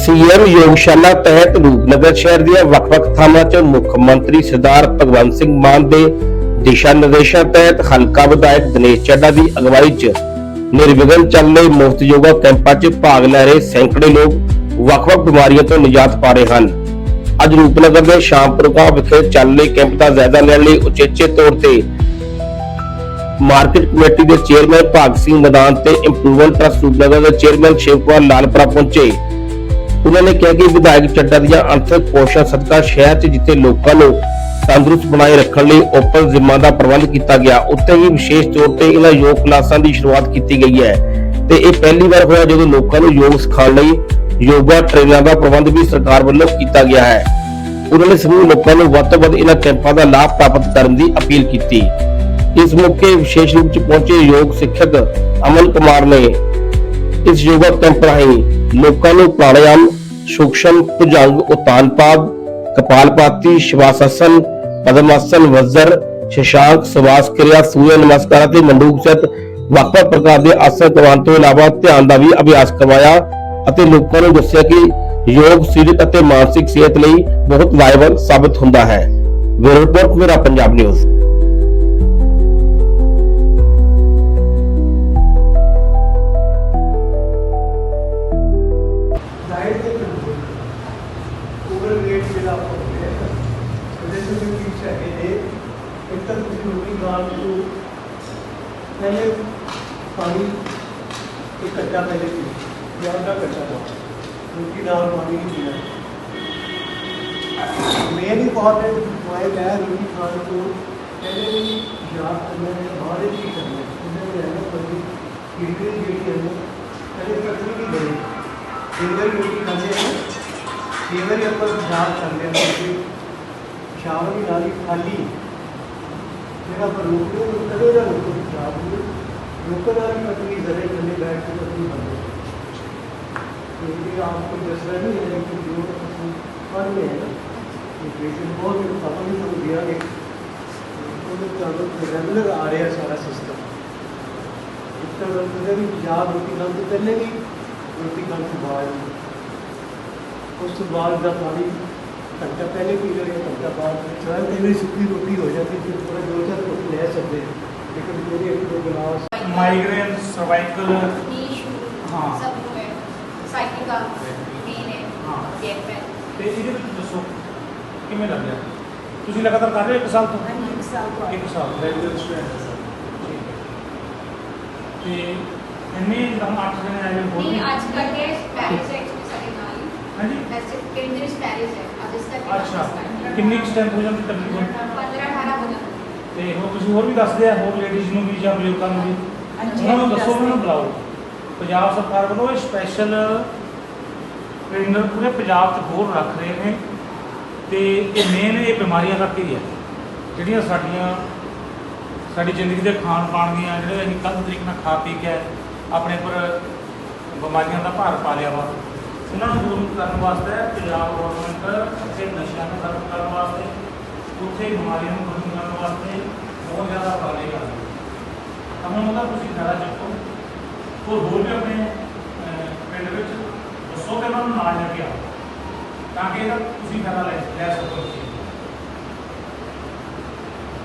CM Yogshala ਤਹਿਤ ਰੂਪਨਗਰ ਸ਼ਹਿਰ ਦੀਆਂ ਵੱਖ-ਵੱਖ ਥਾਵਾਂ 'ਚ ਮੁੱਖ ਮੰਤਰੀ ਸਰਦਾਰ ਭਗਵੰਤ ਸਿੰਘ ਮਾਨ ਦੇ ਦਿਸ਼ਾ ਨਿਰਦੇਸ਼ਾਂ ਤਹਿਤ ਹਲਕਾ ਵਿਧਾਇਕ ਦਿਨੇਸ਼ ਚੱਡਾ ਦੀ ਅਗਵਾਈ 'ਚ ਨਿਰਵਿਘਨ ਚੱਲ ਰਹੇ ਮੁਫਤ ਯੋਗਾ ਕੈਂਪਾਂ 'ਚ ਭਾਗ ਲੈ ਰਹੇ ਸੈਂਕੜੇ ਲੋਕ ਵੱਖ-ਵੱਖ ਬਿਮਾਰੀਆਂ ਤੋਂ ਨਿਜਾਤ ਪਾ ਰਹੇ ਹਨ। ਅੱਜ ਰੂਪਨਗਰ ਦੇ ਸ਼ਾਮਪੁਰਗਾ ਵਿਖੇ ਚੱਲ ਰਹੇ ਕੈਂਪ ਦਾ ਜਾਇਜ਼ਾ ਲੈਣ ਲਈ ਉਚੇਚੇ ਤੌਰ ਤੇ ਮਾਰਕੀਟ ਕਮੇਟੀ ਦੇ ਚੇਅਰਮੈਨ ਭਾਗ ਸਿੰਘ ਮੈਦਾਨ ਤੇ ਇੰਪਰੂਵਮੈਂਟ ਟਰਸਟ ਰੂਪਨਗਰ ਦੇ ਚੇਅਰਮੈਨ ਸ਼ਿਵ ਲਾਲਪੁਰਾ ਪਹੁੰਚੇ। ਉਹਨਾਂ ਨੇ ਕਿਹਾ ਕਿ ਵਿਧਾਇਕ ਚੱਡਾ ਦੀਆਂ ਅੰਤਰ ਪੋਸ਼ਣ ਸਦਕਾ ਸ਼ਹਿਰ 'ਚ ਜਿੱਥੇ ਲੋਕਾਂ ਨੂੰ ਤੰਦਰੁਸਤ ਬਣਾਏ ਰੱਖਣ ਲਈ ਓਪਨ ਜ਼ਿੰਮਾ ਦਾ ਪ੍ਰਬੰਧ ਕੀਤਾ ਗਿਆ, ਉੱਥੇ ਹੀ ਵਿਸ਼ੇਸ਼ ਤੌਰ ਤੇ ਇਹਨਾਂ ਯੋਗ ਕਲਾਸਾਂ ਦੀ ਸ਼ੁਰੂਆਤ ਕੀਤੀ ਗਈ ਹੈ। ਤੇ ਇਹ ਪਹਿਲੀ ਵਾਰ ਹੋਇਆ ਜਦੋਂ ਲੋਕਾਂ ਨੂੰ ਯੋਗ ਸਿਖਾਉਣ ਲਈ ਯੋਗਾ ਟ੍ਰੇਨਰਾਂ ਦਾ ਪ੍ਰਬੰਧ ਵੀ ਸਰਕਾਰ ਵੱਲੋਂ ਕੀਤਾ ਗਿਆ ਹੈ। ਉਹਨਾਂ ਨੇ ਸਮੂਹ ਲੋਕਾਂ ਨੂੰ ਵੱਧ ਤੋਂ ਵੱਧ ਇਹਨਾਂ ਕੈਂਪਾਂ ਦਾ ਲਾਭ ਪ੍ਰਾਪਤ ਕਰਨ ਦੀ ਅਪੀਲ ਕੀਤੀ। ਇਸ ਮੌਕੇ ਵਿਸ਼ੇਸ਼ ਰੂਪ 'ਚ ਪਹੁੰਚੇ ਯੋਗ ਸਿੱਖਕ ਅਮਨ ਕੁਮਾਰ ਨੇ ਇਸ ਯੋਗਾ ਕੈਂਪ ਰਾਹੀਂ ਲੋਕਾਂ ਨੂੰ ਪ੍ਰਾਣਾਯਾਮ ਸੂਖਸ਼ਮ ਭੁਜੰਗ ਉਤਾਨਪਾਦ ਕਪਾਲਪਾਤੀ ਸ਼ਵਾਸਾਸਨ ਪਦਮਾਸਨ ਵਜ਼ਰ, ਸ਼ਸ਼ਾਂਕ ਸਵਾਸ ਕਿਰਿਆ, ਸੂਰਜ ਨਮਸਕਾਰ ਅਤੇ ਮੰਡੂਕ ਸਹਿਤ ਵੱਖ-ਵੱਖ ਪ੍ਰਕਾਰ ਦੇ ਆਸਨ ਕਰਵਾਉਣ ਤੋਂ ਇਲਾਵਾ ਧਿਆਨ ਦਾ ਵੀ ਅਭਿਆਸ ਕਰਵਾਇਆ ਅਤੇ ਲੋਕਾਂ ਨੂੰ ਦੱਸਿਆ ਕਿ ਯੋਗ, ਸਰੀਰਕ ਅਤੇ ਮਾਨਸਿਕ ਸਿਹਤ ਲਈ ਬਹੁਤ ਲਾਹੇਵੰਦ ਸਾਬਤ ਹੁੰਦਾ ਹੈ। ਬਿਊਰੋ ਮੇਰਾ ਪੰਜਾਬ ਨਿਊਜ਼। ਤੋਂ ਵੀ ਕੀ ਚਾਹੀਏ ਇੱਕ ਤਾਂ ਤੁਸੀਂ ਰੋਟੀ ਖਾਣ ਤੋਂ ਪਹਿਲੇ ਪਾਣੀ ਇੱਕ ਘੰਟਾ ਪਹਿਲੇ ਪੀਓ ਜਾਂ ਅੱਧਾ ਘੰਟਾ ਬਾਅਦ ਰੋਟੀ ਨਾਲ ਪਾਣੀ ਨਹੀਂ ਪੀਣਾ ਮੇਨ ਇੰਪੋਰਟੈਂਟ ਪੁਆਇੰਟ ਹੈ ਰੋਟੀ ਖਾਣ ਤੋਂ ਪਹਿਲੇ ਵੀ ਯਾਦ ਕਰਨਾ ਹੈ ਬਾਅਦ ਵਿੱਚ ਕੀ ਕਰਨਾ ਹੈ ਉਹਦੇ ਵਿੱਚ ਰਹਿਣਾ ਪੜੀ ਕਿਹੜੀ ਜਿਹੜੀ ਹੈ ਨਾ ਕਦੇ ਕੱਟਣੀ ਨਹੀਂ ਗਈ ਕਈ ਵਾਰੀ ਸ਼ਾਮ ਦੀ ਨਾਲੀ ਖਾਲੀ। ਜਿਹੜਾ ਪਰ ਰੋਕ ਕਦੇ ਦਾ ਰੋਕੋ ਸ਼ਾਮ ਨੂੰ ਰੋਕਦਾ ਵੀ ਪਤਨੀ ਜ਼ਰੇ ਥੱਲੇ ਬੈਠ ਕੇ ਪਤਨੀ ਬੰਦੇ ਕਿਉਂਕਿ ਆਪ ਕੋ ਦੱਸ ਰਹੇ ਨਹੀਂ ਹੈ ਕਿ ਜੋ ਤੁਸੀਂ ਪੜ੍ਹ ਲਏ ਹੈ ਇਹ ਪੇਸ਼ੈਂਟ ਬਹੁਤ ਹੀ ਸਫਲ ਹੀ ਤੁਹਾਨੂੰ ਦਿਆ ਗਿਆ ਉਹਦੇ ਤੁਹਾਨੂੰ ਰੈਗੂਲਰ ਆ ਰਿਹਾ ਸਾਰਾ ਸਿਸਟਮ ਇਸ ਤਰ੍ਹਾਂ ਕਦੇ ਵੀ ਪੰਜਾਬ ਰੋਟੀ ਖਾਣ ਤੋਂ ਪਹਿਲੇ ਵੀ ਰੋਟੀ ਖਾਣ ਤੋਂ ਬਾਅਦ ਉਸ ਤੋਂ ਬਾਅਦ ਦਾ ਪਾਣੀ ਘੰਟਾ ਪਹਿਲੇ ਪੀ ਲਓ ਜਾਂ ਘੰਟਾ ਬਾਅਦ ਚਾਹੇ ਕਈ ਵਾਰੀ ਸੁੱਕੀ ਰੋਟੀ ਹੋ ਜਾਂਦੀ ਫਿਰ ਥੋੜਾ ਦੋ ਚਾਰ ਰੋਟੀ ਲੈ ਸਕਦੇ ਹਾਂ। ਲੇਕਿਨ ਪੂਰੀ ਇੱਕ ਦੋ ਗਲਾਸ ਮਾਈਗ੍ਰੇਨ ਸਰਵਾਈਕਲ हाँ हाँ। सब वो है साइकिल का मेन है हाँ। गेट पे ਤੇ ਇਹਦੇ ਵਿੱਚ ਦੱਸੋ ਕਿਵੇਂ ਲੱਗਿਆ ਤੁਸੀਂ ਲਗਾਤਾਰ ਕਰ ਰਹੇ ਹੋ ਇੱਕ ਸਾਲ ਤੋਂ एक साल को ਇੱਕ ਸਾਲ ਰੈਗੂਲਰ ਸਟੂਡੈਂਟ ਠੀਕ ਹੈ ਤੇ ਇੰਨੇ ਦਮ ਅੱਠ ਦਿਨ ਆਏ ਹੋ नहीं आज का टेस्ट ਅੱਛਾ। ਕਿੰਨੀ ਸਟੈਂਪ ਹੋ ਜਾਂਦੀ ਤਕਰੀਬਨ? 15 18 ਹੋ ਜਾਂਦੀ। ਤੇ ਹੋਰ ਤੁਸੀਂ ਹੋਰ ਵੀ ਦੱਸਦੇ ਆ ਹੋਰ ਲੇਡੀਜ਼ ਨੂੰ ਵੀ ਜਾਂ ਬਜ਼ੁਰਗਾਂ ਨੂੰ ਵੀ? ਦੱਸੋ ਉਹਨਾਂ ਨੂੰ ਬੁਲਾਓ। ਪੰਜਾਬ ਸਰਕਾਰ ਵੱਲੋਂ ਇਹ ਸਪੈਸ਼ਲ ਟ੍ਰੇਨਰ ਪੂਰੇ ਪੰਜਾਬ 'ਚ ਹੋਰ ਰੱਖ ਰਹੇ ਨੇ ਤੇ ਇਹ ਮੇਨ ਇਹ ਬਿਮਾਰੀਆਂ ਕਰਕੇ ਹੀ ਹੈ। ਜਿਹੜੀਆਂ ਸਾਡੀਆਂ ਸਾਡੀ ਜ਼ਿੰਦਗੀ ਦੇ ਖਾਣ ਪਾਣ ਦੀਆਂ ਜਿਹੜੇ ਅਸੀਂ ਗਲਤ ਤਰੀਕੇ ਨਾਲ ਖਾ ਪੀ ਕੇ ਆਪਣੇ ਉੱਪਰ ਬਿਮਾਰੀਆਂ ਦਾ ਭਾਰ ਪਾ ਲਿਆ ਵਾ। ਉਹਨਾਂ ਨੂੰ ਦੂਰ ਕਰਨ ਵਾਸਤੇ ਪੰਜਾਬ ਗਵਰਨਮੈਂਟ ਉੱਥੇ ਨਸ਼ਿਆਂ ਨੂੰ ਖਤਮ ਕਰਨ ਵਾਸਤੇ, ਉੱਥੇ ਬਿਮਾਰੀਆਂ ਨੂੰ ਖਤਮ ਕਰਨ ਵਾਸਤੇ ਬਹੁਤ ਜ਼ਿਆਦਾ ਉਪਰਾਲੇ ਕਰ ਰਹੀ ਹੈ ਤਾਂ ਹੁਣ ਉਹਦਾ ਤੁਸੀਂ ਖੜਾ ਚੱਕੋ ਹੋਰ ਹੋਰ ਵੀ ਆਪਣੇ ਪਿੰਡ ਵਿੱਚ ਦੱਸੋ ਕਿ ਉਹਨਾਂ ਨੂੰ ਨਾਲ ਲੈ ਕੇ ਆਓ, ਤਾਂ ਕਿ ਇਹਦਾ ਤੁਸੀਂ ਖੜਾ ਲੈ ਲੈ ਸਕੋ।